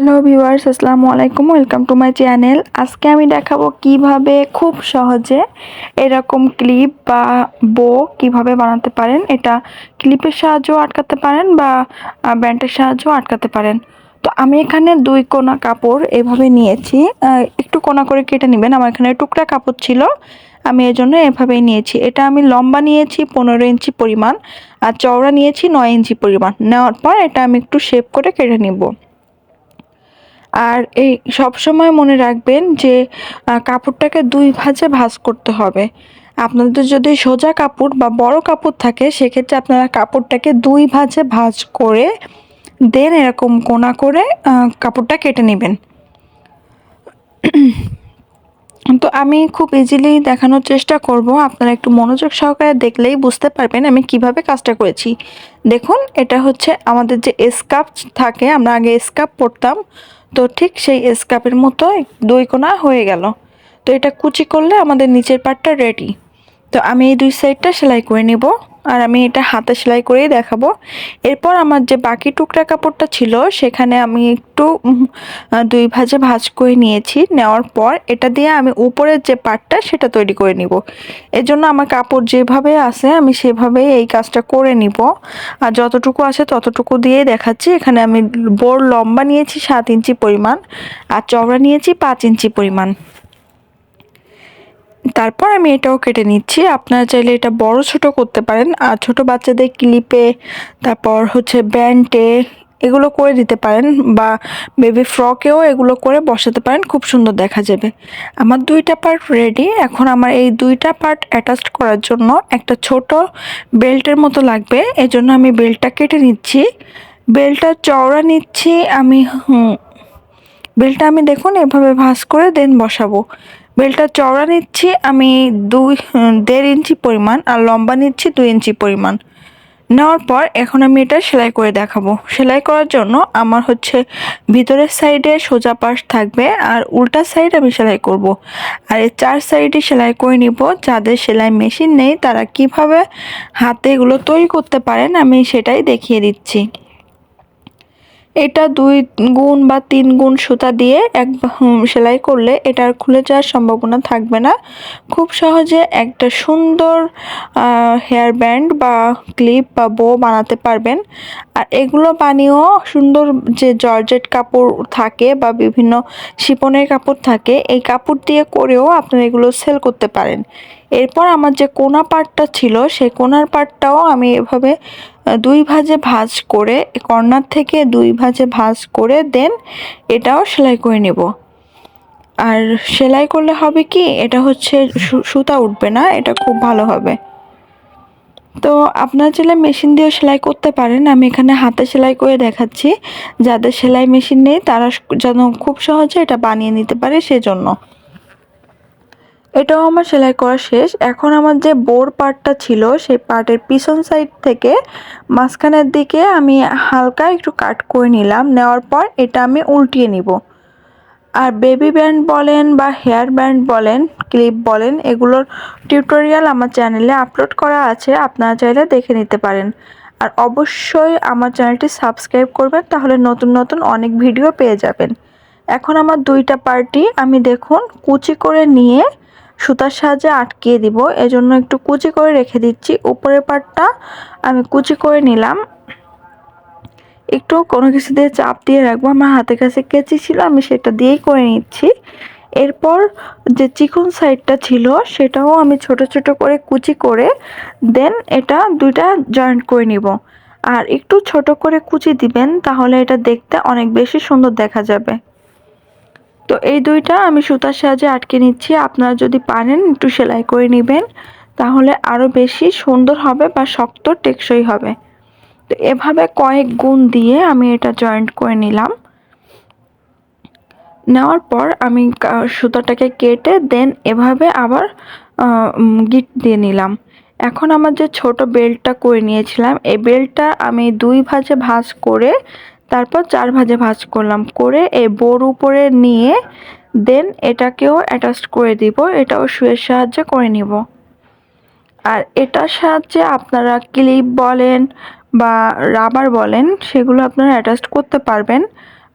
Hello viewers, আসসালামু আলাইকুম। Welcome to my channel আজকে আমি দেখাবো কীভাবে খুব সহজে এরকম ক্লিপ বা বো কীভাবে বানাতে পারেন। এটা ক্লিপের সাহায্যেও আটকাতে পারেন বা ব্যান্ডের সাহায্যেও আটকাতে পারেন। তো আমি এখানে দুই কোনা কাপড় এভাবে নিয়েছি। একটু কোনা করে কেটে নেবেন। আমার এখানে টুকরা কাপড় ছিল। আমি এর জন্য এভাবেই নিয়েছি। এটা আমি লম্বা নিয়েছি, পনেরো ইঞ্চি পরিমাণ। আর চওড়া নিয়েছি, নয় ইঞ্চি পরিমাণ। নেওয়ার পর এটা আমি একটু শেপ করে কেটে নিব। আর এই সব সময় মনে রাখবেন যে কাপড়টাকে দুই ভাঁজে ভাঁজ করতে হবে। আপনাদের যদি সোজা কাপড় বা বড় কাপড় থাকে, সেক্ষেত্রে আপনারা কাপড়টাকে দুই ভাঁজে ভাঁজ করে দেন এরকম কোনা করে কাপড়টা কেটে নেবেন। তো আমি খুব ইজিলি দেখানোর চেষ্টা করব। আপনারা একটু মনোযোগ সহকারে দেখলেই বুঝতে পারবেন আমি কীভাবে কাজটা করেছি। দেখুন, এটা হচ্ছে আমাদের যে স্কার্ফ থাকে, আমরা আগে স্কার্ফ পরতাম। তো ঠিক সেই স্কাপের মতো দুই কোনা হয়ে গেল। তো এটা কুচি করলে আমাদের নিচের পাটটা রেডি তো আমি এই দুই সাইডটা সেলাই করে নিব। আর আমি এটা হাতে সেলাই করেই দেখাবো। এরপর আমার যে বাকি টুকরা কাপড়টা ছিল, সেখানে আমি একটু দুই ভাজে ভাজ করে নিয়েছি। নেওয়ার পর এটা দিয়ে আমি উপরের যে পার্টটা সেটা তৈরি করে নিব। এর জন্য আমার কাপড় যেভাবে আছে, আমি সেভাবেই এই কাজটা করে নিব। আর যতটুকু আছে, ততটুকু দিয়েই দেখাচ্ছি। এখানে আমি বোর লম্বা নিয়েছি সাত ইঞ্চি পরিমাণ, আর চওড়া নিয়েছি পাঁচ ইঞ্চি পরিমাণ। তারপর আমি এটাও কেটে নিচ্ছি। আপনারা চাইলে এটা বড়, ছোট করতে পারেন। আর ছোট বাচ্চাদের ক্লিপে, তারপর হচ্ছে ব্যান্ডে এগুলো করে দিতে পারেন বা বেবি ফ্রকেও এগুলো করে বসাতে পারেন, খুব সুন্দর দেখা যাবে। আমার দুইটা পার্ট রেডি এখন আমার এই দুইটা পার্ট অ্যাটাচ করার জন্য একটা ছোট বেল্টের মতো লাগবে। এজন্য আমি বেল্টটা কেটে নিচ্ছি। বেল্টটা চওড়া নিচ্ছি আমি বেলটা আমি দেখুন, এভাবে ভাঁজ করে দেন বসাবো। বেলটা চওড়া নিচ্ছি, আমি দুই দেড় ইঞ্চি পরিমাণ আর লম্বা নিচ্ছি দুই ইঞ্চি পরিমাণ। নেওয়ার পর এখন আমি এটা সেলাই করে দেখাবো। সেলাই করার জন্য আমার হচ্ছে ভিতরের সাইডে সোজা পাশ থাকবে আর উল্টা সাইড আমি সেলাই করব। আর এই চার সাইডে সেলাই করে নিব। যাদের সেলাই মেশিন নেই, তারা কীভাবে হাতে এগুলো তৈরি করতে পারেন, আমি সেটাই দেখিয়ে দিচ্ছি। এটা দুই গুণ বা তিন গুণ সুতা দিয়ে এক সেলাই করলে এটার খুলে যাওয়ার সম্ভাবনা থাকবে না। খুব সহজে একটা সুন্দর হেয়ার ব্যান্ড বা ক্লিপ বা বো বানাতে পারবেন। আর এগুলো বানিয়েও সুন্দর যে জর্জেট কাপড় থাকে বা বিভিন্ন শিপনের কাপড় থাকে, এই কাপড় দিয়ে করেও আপনারা এগুলো সেল করতে পারেন। এরপর আমার যে কোনা পার্টটা ছিল সেই কোনার পার্টটাও আমি এভাবে দুই ভাজে ভাঁজ করে, কর্নার থেকে দুই ভাজে ভাঁজ করে দেন, এটাও সেলাই করে নেব। আর সেলাই করলে হবে কি, এটা হচ্ছে সুতা উঠবে না, এটা খুব ভালো হবে। তো আপনার চাইলে মেশিন দিয়েও সেলাই করতে পারেন, আমি এখানে হাতে সেলাই করে দেখাচ্ছি। যাদের সেলাই মেশিন নেই, তারা যেন খুব সহজে এটা বানিয়ে নিতে পারে সেজন্য। এটাও আমার সেলাই করা শেষ। এখন আমার যে বোর পার্টটা ছিল, সেই পার্টের পিছন সাইড থেকে মাঝখানের দিকে আমি হালকা একটু কাট করে নিলাম। নেওয়ার পর এটা আমি উল্টিয়ে নিব। আর বেবি ব্যান্ড বলেন বা হেয়ার ব্যান্ড বলেন ক্লিপ বলেন, এগুলোর টিউটোরিয়াল আমার চ্যানেলে আপলোড করা আছে, আপনারা চাইলে দেখে নিতে পারেন। আর অবশ্যই আমার চ্যানেলটি সাবস্ক্রাইব করবেন, তাহলে নতুন নতুন অনেক ভিডিও পেয়ে যাবেন। এখন আমার দুইটা পার্টি আমি দেখুন, কুচি করে নিয়ে সুতার সাহায্যে আটকিয়ে দিব। এজন্য একটু কুচি করে রেখে দিচ্ছি। উপরের পার্টটা আমি কুচি করে নিলাম। একটু কোনো কিছু দিয়ে চাপ দিয়ে রাখব। আমার হাতের কাছে কেচি ছিল, আমি সেটা দিয়েই করে নিচ্ছি। এরপর যে চিকন সাইডটা ছিল, সেটাও আমি ছোট ছোট করে কুচি করে দেন এটা দুইটা জয়েন্ট করে নিব। আর একটু ছোট করে কুচি দিবেন, তাহলে এটা দেখতে অনেক বেশি সুন্দর দেখা যাবে। তো এই দুইটা আমি সুতার সাহায্যে আটকে নিচ্ছি। আপনারা যদি পারেন একটু সেলাই করে নেবেন, তাহলে আরও বেশি সুন্দর হবে বা শক্ত টেকসই হবে। তো এভাবে কয়েক গুণ দিয়ে আমি এটা জয়েন্ট করে নিলাম। নেওয়ার পর আমি সুতাটাকে কেটে দেন এভাবে আবার গিট দিয়ে নিলাম। এখন আমার যে ছোট বেল্টটা করে নিয়েছিলাম, এই বেল্টটা আমি দুই ভাঁজে ভাঁজ করে তারপর চার ভাঁজে ভাঁজ করলাম। করে এই বোর উপরে নিয়ে দেন এটাকেও অ্যাটাচ করে দিব। এটাও শুয়ের সাহায্যে করে নিব। আর এটার সাহায্যে আপনারা ক্লিপ বলেন বা রাবার বলেন, সেগুলো আপনারা অ্যাটাচ করতে পারবেন।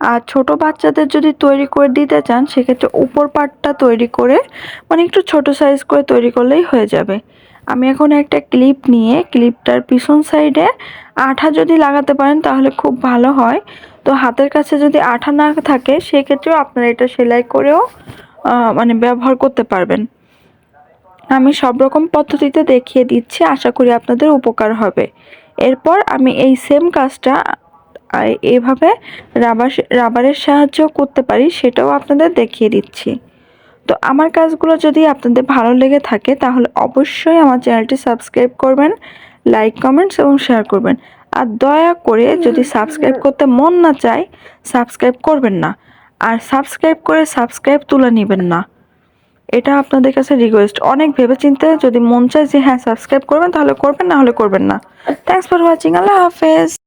আর ছোট বাচ্চাদের যদি তৈরি করে দিতে চান, সেক্ষেত্রে উপর পাটটা তৈরি করে মানে একটু ছোট সাইজ করে তৈরি করলেই হয়ে যাবে। আমি এখন একটা ক্লিপ নিয়ে ক্লিপটার পিছন সাইডে আঠা যদি লাগাতে পারেন তাহলে খুব ভালো হয়। তো হাতের কাছে যদি আঠা না থাকে, সেক্ষেত্রেও আপনারা এটা সেলাই করেও মানে ব্যবহার করতে পারবেন। আমি সব রকম পদ্ধতিতে দেখিয়ে দিচ্ছি, আশা করি আপনাদের উপকার হবে। এরপর আমি এই সেম কাজটা এভাবে রাবার রাবারের সাহায্যেও করতে পারি, সেটাও আপনাদের দেখিয়ে দিচ্ছি। তো আমার কাজগুলো যদি আপনাদের ভালো লেগে থাকে, তাহলে অবশ্যই আমার চ্যানেলটি সাবস্ক্রাইব করবেন, লাইক, কমেন্টস এবং শেয়ার করবেন। আর দয়া করে যদি সাবস্ক্রাইব করতে মন না চায়, সাবস্ক্রাইব করবেন না। আর সাবস্ক্রাইব করে সাবস্ক্রাইব তুলে নেবেন না। এটা আপনাদের কাছে রিকোয়েস্ট অনেক ভেবেচিন্তে যদি মন চায় যে হ্যাঁ সাবস্ক্রাইব করবেন, তাহলে করবেন, না হলে করবেন না। থ্যাংকস ফর ওয়াচিং আল্লাহ হাফেজ।